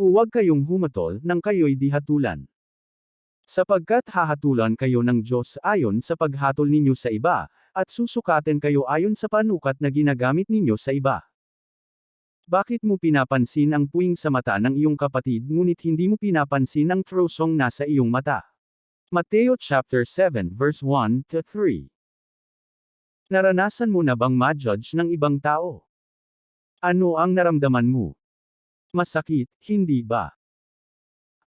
Huwag kayong humatol nang kayo'y dihatulan. Sapagkat hahatulan kayo ng Diyos ayon sa paghatol ninyo sa iba, at susukatin kayo ayon sa panukat na ginagamit ninyo sa iba. Bakit mo pinapansin ang puwing sa mata ng iyong kapatid ngunit hindi mo pinapansin ang trosong nasa iyong mata? Mateo chapter 7 verse 1 to 3 Naranasan mo na bang ma-judge ng ibang tao? Ano ang naramdaman mo? Masakit, hindi ba?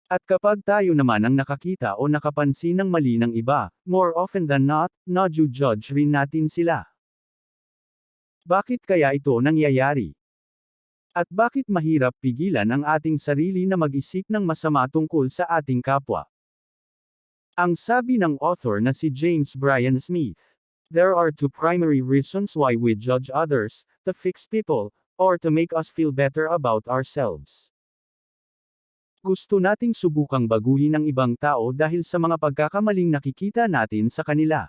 At kapag tayo naman ang nakakita o nakapansin ng mali ng iba, more often than not, naju-judge rin natin sila. Bakit kaya ito nangyayari? At bakit mahirap pigilan ang ating sarili na mag-isip ng masama tungkol sa ating kapwa? Ang sabi ng author na si James Bryan Smith, There are two primary reasons why we judge others, to fix people, or to make us feel better about ourselves. Gusto nating subukang baguhin ang ibang tao dahil sa mga pagkakamaling nakikita natin sa kanila.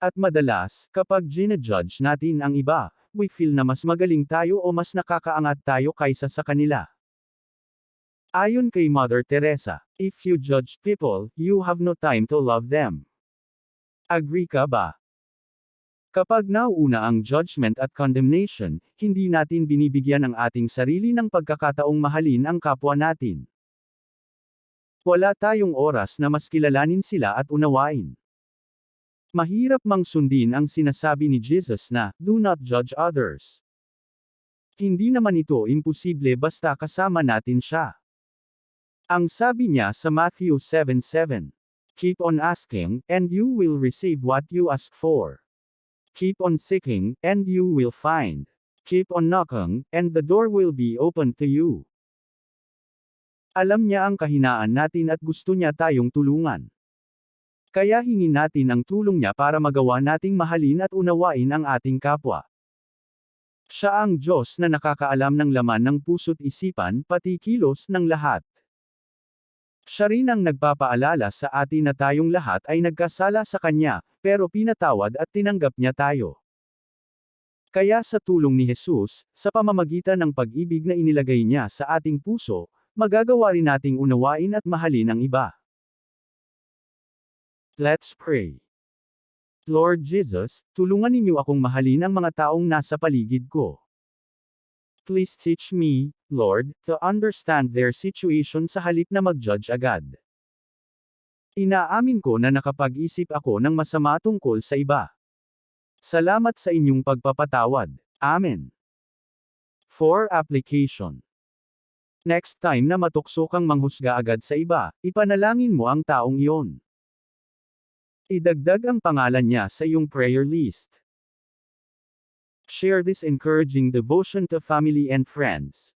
At madalas, kapag ginajudge natin ang iba, we feel na mas magaling tayo o mas nakakaangat tayo kaysa sa kanila. Ayon kay Mother Teresa, if you judge people, you have no time to love them. Agree ka ba? Kapag nauuna ang judgment at condemnation, hindi natin binibigyan ang ating sarili ng pagkakataong mahalin ang kapwa natin. Wala tayong oras na mas kilalanin sila at unawain. Mahirap mang sundin ang sinasabi ni Jesus na, do not judge others. Hindi naman ito imposible basta kasama natin siya. Ang sabi niya sa Matthew 7:7, Keep on asking, and you will receive what you ask for. Keep on seeking, and you will find. Keep on knocking, and the door will be open to you. Alam niya ang kahinaan natin at gusto niya tayong tulungan. Kaya hingin natin ang tulong niya para magawa nating mahalin at unawain ang ating kapwa. Siya ang Diyos na nakakaalam ng laman ng puso't isipan pati kilos ng lahat. Siya rin ang nagpapaalala sa atin na tayong lahat ay nagkasala sa Kanya, pero pinatawad at tinanggap niya tayo. Kaya sa tulong ni Jesus, sa pamamagitan ng pag-ibig na inilagay niya sa ating puso, magagawa rin nating unawain at mahalin ang iba. Let's pray. Lord Jesus, tulungan ninyo akong mahalin ang mga taong nasa paligid ko. Please teach me, Lord, to understand their situation sa halip na mag-judge agad. Inaamin ko na nakapag-isip ako ng masama tungkol sa iba. Salamat sa inyong pagpapatawad. Amen. For application. Next time na matukso kang manghusga agad sa iba, ipanalangin mo ang taong iyon. Idagdag ang pangalan niya sa iyong prayer list. Share this encouraging devotion to family and friends.